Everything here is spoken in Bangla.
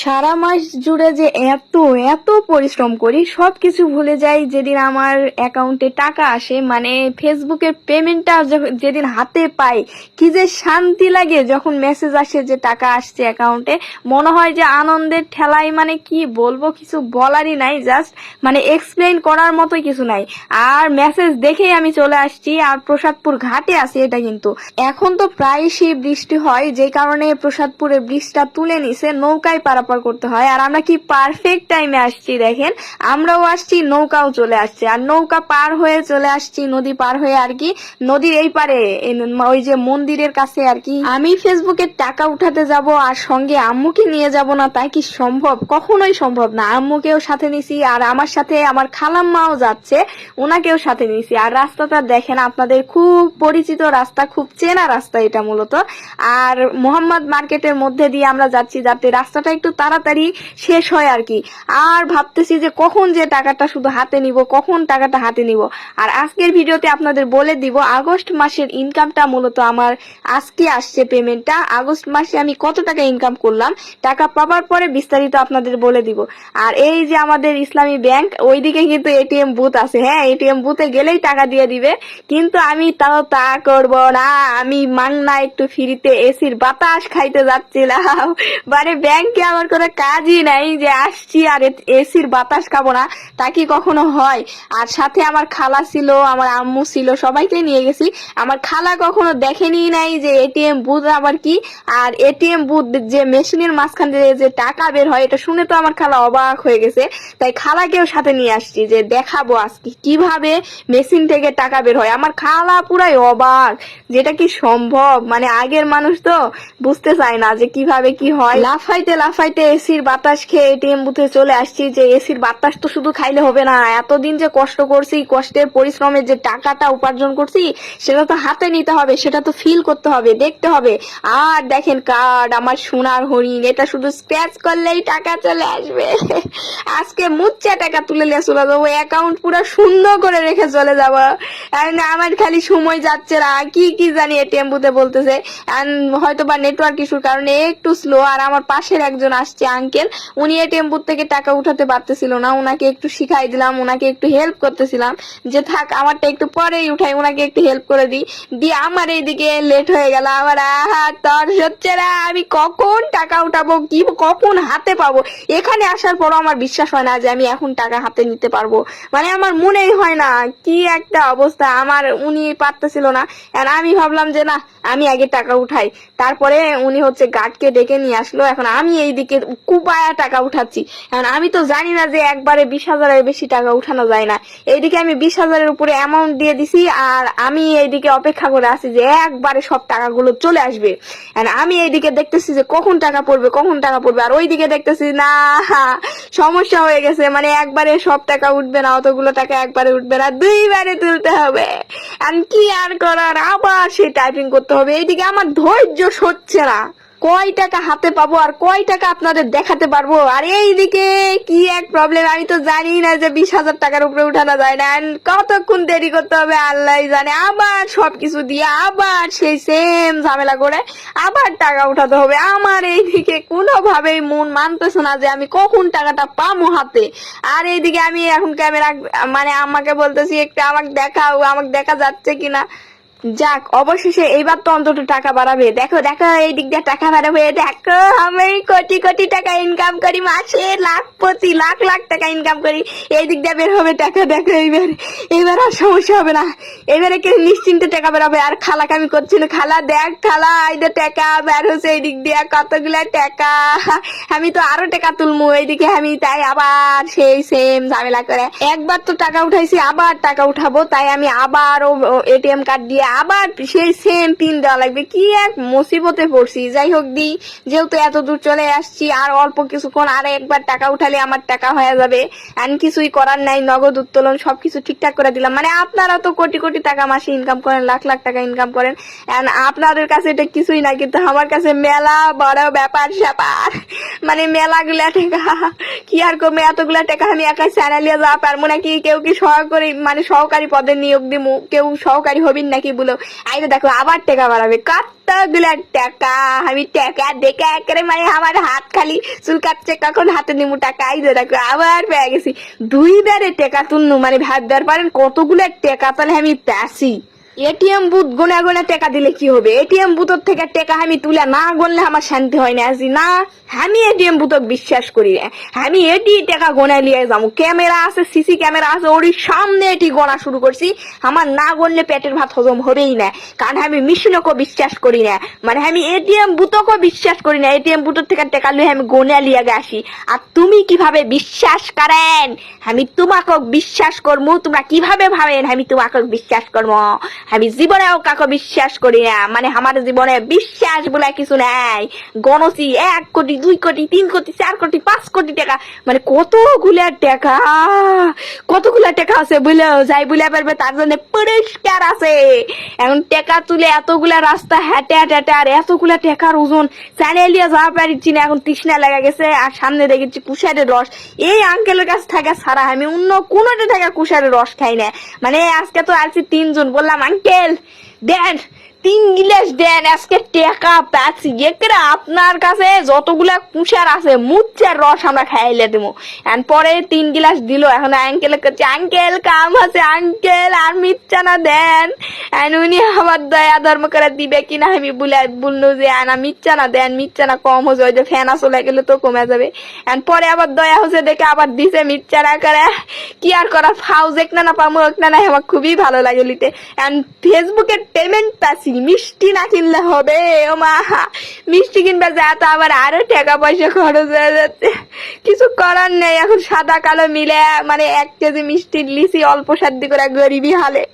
সারা মাস জুড়ে যে এত এত পরিশ্রম করি সব কিছু ভুলে যাই যেদিন আমার অ্যাকাউন্টে টাকা আসে মানে ফেসবুকের পেমেন্টটা যেদিন হাতে পাই, কি যে শান্তি লাগে যখন মেসেজ আসে যে টাকা আসছে অ্যাকাউন্টে, মনে হয় যে আনন্দের ঠেলাই মানে কি বলব, কিছু বলারই নাই, জাস্ট মানে এক্সপ্লেন করার মতোই কিছু নাই। আর মেসেজ দেখেই আমি চলে আসছি, আর প্রসাদপুর ঘাটে আছি, এটা কিন্তু। এখন তো প্রায়শই বৃষ্টি হয়, যে কারণে প্রসাদপুরে ব্রিজটা তুলে নিছে, নৌকায় পারাপার করতে হয়। আর আমরা কি পারফেক্ট টাইমে আসছি দেখেন? আমরাও আসছি, নৌকাও চলে আসছে। আর নৌকা পার হয়ে চলে আসছি, নদী পার হয়ে আর কি নদীর এই পারে ওই যে মন্দিরের কাছে আর কি। আমি ফেসবুকে টাকা উঠাতে যাব আর সঙ্গে আম্মুকে নিয়ে যাব না, তাই কি সম্ভব? কখনোই সম্ভব না। আম্মুকেও সাথে নিছি আর আমার সাথে আমার খালাম্মাও যাচ্ছে ওনাকেও সাথে নিছি। আর রাস্তাটা দেখেন, আপনাদের খুব পরিচিত রাস্তা, খুব চেনা রাস্তা এটা মূলত। আর মোহাম্মদ মার্কেটের মধ্যে দিয়ে আমরা যাচ্ছি যাতে রাস্তাটা একটু তাড়াতাড়ি শেষ হয় আর কি। আর ভাবতেছি যে কখন যে টাকাটা শুধু হাতে নিব, কখন টাকাটা হাতে নিব। আর আজকের ভিডিওতে আপনাদের বলে দিব, আগস্ট মাসের ইনকামটা মূলত আমার আজকে আসছে পেমেন্টটা আগস্ট মাসে আমি কত টাকা ইনকাম করলাম, টাকা পাওয়ার পরে বিস্তারিত আপনাদের বলে দিব। আর এই যে আমাদের ইসলামী ব্যাংক, ওইদিকে কিন্তু এটিএম বুথ আছে। হ্যাঁ এটিএম বুথে গেলেই টাকা দিয়ে দিবে। কিন্তু আমি তাও তা করব না। আমি মাংনা একটু ফ্রিতে এসির বাতাস খাইতে যাচ্ছিলাম। মানে ব্যাংকে আমার কোনো কাজই নাই যে আসছি আর এসির বাতাস খাব না, তা কি কখনো হয়? আর সাথে আমার খালা ছিল, আমার আম্মু ছিল, সবাইকে নিয়ে গেছি। আমার খালা কখনো দেখেনি নাই যে এটিএম বুথ আবার কি? আর এটিএম বুথ যে মেশিনের মাঝখান দিয়ে যে টাকা বের হয়, এটা শুনে তো আমার খালা অবাক হয়ে গেছে। তাই খালাকেও সাথে নিয়ে আসছি যে দেখাবো আজকে কীভাবে মেশিন থেকে টাকা বের হয়। আমার খালা পুরাই অবাক, যেটা কি সম্ভব? মানে আগের মানুষ তো বুঝতে চায় না যে কীভাবে কি হয়। লাফাইতে লাফাইতে এসির বাতাস খেয়ে এটিএম বুথে চলে আসছি যে এসির বাতাস তো শুধু খাইলে হবে না। এতদিন যে কষ্ট করছি, কষ্টের পরিশ্রমের যে টাকাটা উপার্জন করছি, সেটা তো হাতে নিতে হবে, সেটা তো ফিল করতে হবে, দেখতে হবে। আর দেখেন কার্ড আমার সোনার হরিণ, এটা শুধু স্ক্র্যাচ করলেই টাকা চলে আসবে। আজকে মুচ্চা টাকা তুলে নিয়ে চলে যাব অ্যাকাউন্ট পুরো শূন্য করে রেখে চলে যাব। আমার খালি সময় যাচ্ছে না। কি কি জানি বুথে বলতেছে। হয়তো বা নেটওয়ার্ক ইস্যুর কারণে একটু স্লো আর আমার পাশের একজন আসছে আঙ্কেল উনি এটিএম বুথ থেকে টাকা উঠাতে পারতেছিল না। ওনাকে একটু শিখাই দিলাম ওনাকে একটু হেল্প করতেছিলাম। যে থাক, আমারটা একটু পরেই উঠাই ওনাকে একটু হেল্প করে দিই। দিয়ে আমার এইদিকে লেট হয়ে গেল। আমার আহা, তর হচ্ছে না, আমি কখন টাকা উঠাবো, কি, কখন হাতে পাবো? এখানে আসার পরও আমার বিশ্বাস হয় না যে আমি এখন টাকা হাতে নিতে পারব। মানে আমার মনেই হয় না, কি একটা অবস্থা আমার উনি পারতেছিল না। আর আমি ভাবলাম যে না আমি আগে টাকা উঠাই। তারপরে উনি হচ্ছে গার্ডকে ডেকে নিয়ে আসলো, এখন আমি এইদিকে কুপায়া টাকা উঠাচ্ছি। এখন আমি তো জানি না যে একবারে বিশ হাজারের বেশি টাকা উঠানো যায় না। এইদিকে আমি বিশ হাজারের উপরে অ্যামাউন্ট দিয়ে দিছি, আর আমি এইদিকে অপেক্ষা করে আছি যে একবারে সব টাকাগুলো চলে আসবে। আমি এইদিকে দেখতেছি যে কখন টাকা পড়বে, কখন টাকা পড়বে, আর ওইদিকে দেখতেছি না, সমস্যা হয়ে গেছে। মানে একবারে সব টাকা উঠবে না, অতগুলো টাকা একবারে উঠবে না, দুইবারে তুলতে হবে। আর কি আর করার? আবার সেই টাইপিং করতে হবে। এইদিকে আমার ধৈর্য সচ্ছে না। কয় টাকা হাতে পাবো আর কয় টাকা আপনাদের দেখাতে পারব? আর এইদিকে কি এক প্রবলেম আমি তো জানি না যে বিশ হাজার টাকার উপরে উঠানো যায় না। কতক্ষণ দেরি করতে হবে আল্লাহ জানে। আবার সবকিছু দিয়ে আবার সেই সেম ঝামেলা করে আবার টাকা উঠাতে হবে। আমার এইদিকে কোনোভাবেই মন মানতেছে না যে আমি কখন টাকাটা পাবো হাতে। আর এইদিকে আমি এখন ক্যামেরা মানে আমাকে বলতেছি একটু আমাকে দেখাও, আমাকে দেখা যাচ্ছে কিনা। যাক, অবশেষে এইবার তো অন্তত টাকা বাড়াবে। দেখো দেখো, এই দিক দিয়ে টাকা বাড়াবে। দেখো, আমি কোটি কোটি টাকা ইনকাম করি, মাসে লাখ প্রতি লাখ লাখ টাকা ইনকাম করি। এই দিক দিয়ে বের হবে টাকা, দেখো, এইবার এইবার আর সমস্যা হবে না। এবারে কেউ নিশ্চিন্তে টাকা বেরোবে আর খালাকে আমি করছি না। খালা, দেখ, খালা, এই যে টাকা বের হচ্ছে এই দিক দিয়ে, কতগুলা টাকা। আমি তো আরও টাকা তুলবো এইদিকে, আমি তাই আবার সেই সেম ঝামেলা করে। একবার তো টাকা উঠাইছি, আবার টাকা উঠাবো, তাই আমি আবার এটিএম কার্ড দিয়ে আবার সেই সেম পিন দেওয়া লাগবে। কি এক মুসিবতে পড়ছি। যাই হোক দি, যেহেতু এত দূর চলে আসছি, আর অল্প কিছুক্ষণ, আর একবার টাকা উঠালে আমার টাকা হয়ে যাবে। আর কিছুই করার নাই, নগদ উত্তোলন সবকিছু ঠিকঠাক করে দিলাম। মানে আপনারা তো কোটি কোটি টাকা মাসে ইনকাম করেন, লাখ লাখ টাকা ইনকাম করেন। And আপনাদের কাছে এটা কিছুই না কিন্তু আমার কাছে মেলা বড় ব্যাপার, স্যাপার। মানে মেলা গুলা টাকা, কি আর করব? এতগুলা টাকা আমি একাই চ্যানেলে যাওয়া পারব নাকি? কেউ কি সহকারী মানে সহকারী পদে নিয়োগ দিমু? কেউ সহকারী হবিন নাকি টাকাগুলো আইতে দেখো আবার টাকা বাড়াবে। কতগুলো টাকা, আমি টাকা দেখে একেবারে মানে আমার হাত খালি চুলকাচ্ছে, কখন হাতে নিমু টাকা? আইতে দেখো, আবার পেয়ে গেছি। দুইবারে টাকা তুলনু মানে ভাববার পারেন কতগুলো টাকা, তাহলে আমি প্যাসি এটিএম বুথ গোনা গোনা টাকা দিলে কি হবে? এটিএম বুথের থেকে টাকা আমি তুলে না গণলে আমার শান্তি হয় না। আসি না আমি এটিএম বুথক বিশ্বাস করি না। আমি এটি টাকা গোনা লিয়ে যাব ক্যামেরা আছে, সিসি ক্যামেরা আছে ওর সামনে এটি গোনা শুরু করছি। আমার না গণলে পেটের ভাত হজম হবেই না। কারণ আমি মিশনকে বিশ্বাস করি না। মানে আমি এটিএম বুথকও বিশ্বাস করি না। এটিএম বুথের থেকে টাকা লিয়ে আমি গোনা লিয়ে আসি। আর তুমি কীভাবে বিশ্বাস করেন? আমি তোমাকে বিশ্বাস করব তোমরা কীভাবে ভাবেন আমি তোমাকে বিশ্বাস করব আমি জীবনেও কাকে বিশ্বাস করি না। মানে আমার জীবনে বিশ্বাস বলে কিছু নাই। গণসি এক কোটি, দুই কোটি, তিন কোটি, চার কোটি, পাঁচ কোটি টাকা। মানে কতগুলা টাকা? কতগুলা টাকা আছে বুঝলে যাই বলে পারবে, তার জন্য পরিষ্কার আছে। এখন টাকা তুলে এতগুলা রাস্তা হেঁটে হেঁটে আর এতগুলা টাকার ওজন চ্যানেলিয়া যাওয়া পারছি না, এখন তৃষ্ণা লাগা গেছে। আর সামনে দেখেছি কুশারের রস। এই আঙ্কেলের কাছে থাকা ছাড়া আমি অন্য কোনোটা থাকা কুশারের রস খাই না। মানে আজকে তো আছি তিনজন, বললাম আঙ্কেল দেন তিন গিলাস দেন, আজকে টেকা পাচ্ছি। একেরা আপনার কাছে যতগুলা কুশার আছে, মুচ্ছার রস আমরা খাইলে দেবো পরে তিন গিলাস দিল, এখন আঙ্কেল আঙ্কেল কাম আছে আঙ্কেল আর মিথ্যা না দেন। উনি আবার দয়া ধর্ম করে দিবে কিনা আমি বলে বলল যে আনা মিথ্যা না দেন, মিথ্যা না কম হচ্ছে ওই যে ফেনা চলে গেলে তো কমে যাবে। এখন পরে আবার দয়া হচ্ছে দেখে আবার দিছে মিথ্যা না করে। কি আর করার, ফাউজ এক না না পামো, এক না না, আমার খুবই ভালো লাগে লিতে এখন ফেসবুকের পেমেন্ট পাচ্ছি। মিষ্টি না কিনলে হবে, ও মা। মিষ্টি কিনবে যা, তো আবার আরও টাকা পয়সা খরচ হয়ে যাচ্ছে। কিছু করার নেই, এখন সাদা কালো মিলে মানে এক কেজি মিষ্টি লিচি অল্প সাদ্দি করে গরিবই হালে।